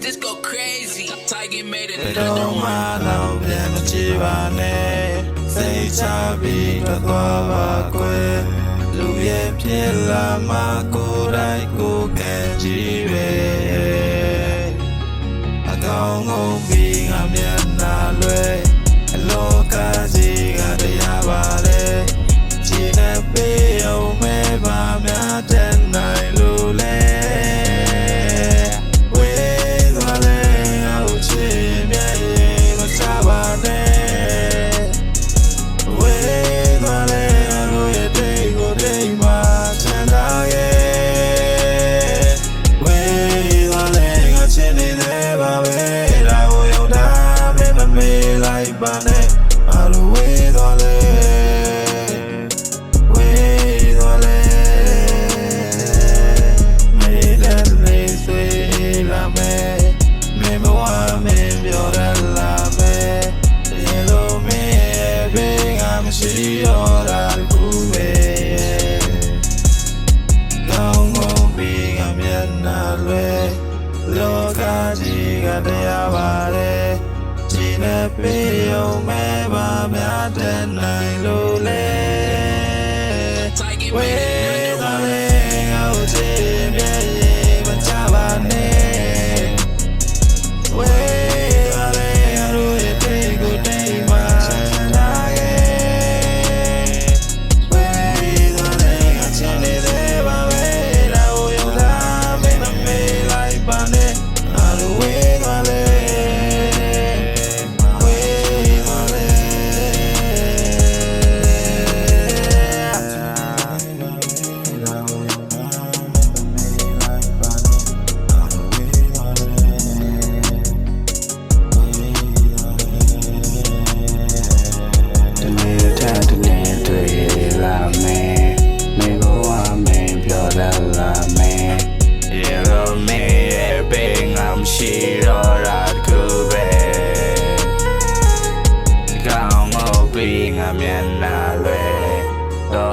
this go crazy. Tiger made it ဘယ်တော့မှတော့ပြန်မကြည့်ပါနဲ့စိတ်ချပြီးတော့သွား လိုက်ပါနဲ့အလိုဝေးသွားလဲဝေးသွားလဲမေးတဲ့နေဆွေးလာမယ်မင်းဘဝမင်းပြောရလာမယ်ဒီလိုမင်းရဲ့ဘေးကမရှိတော့တာကူပဲကောင်းကောင်းပြီးကမျက်နှာလွယ်လောကကြီးကတရားပါတယ်ကြည် နဲ့ပေးအောင်မဲပါများတဲ့နိုင်လို့လဲ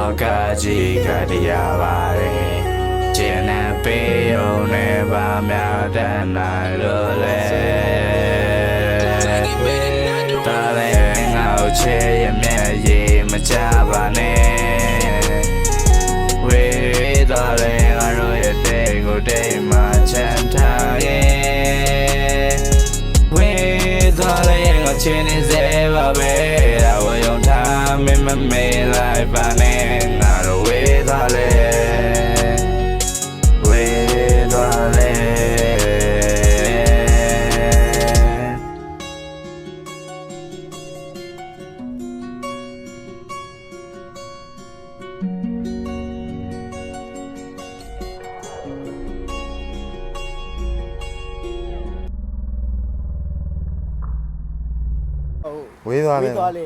တော့ကကြီးကတရားပါတယ်ကျင်နေပေးုံနဲ့ပါများတဲ့နိုင်လို့လဲ Tiger made it not the တာလည်းငါ့ချေရမြဲရေမချပါနဲ့ဝေးတော်လည်းငါတို့ရဲ့တိတ်ကိုတိတ်မှချမ်းသာရဲ့ဝေးတော်လည်းငါချင်းနေစေပါပဲဒါဝယုံထားမင်းမမေးလိုက်ပါနဲ့ ဝေးသွားဝေးတယ်သွားလေ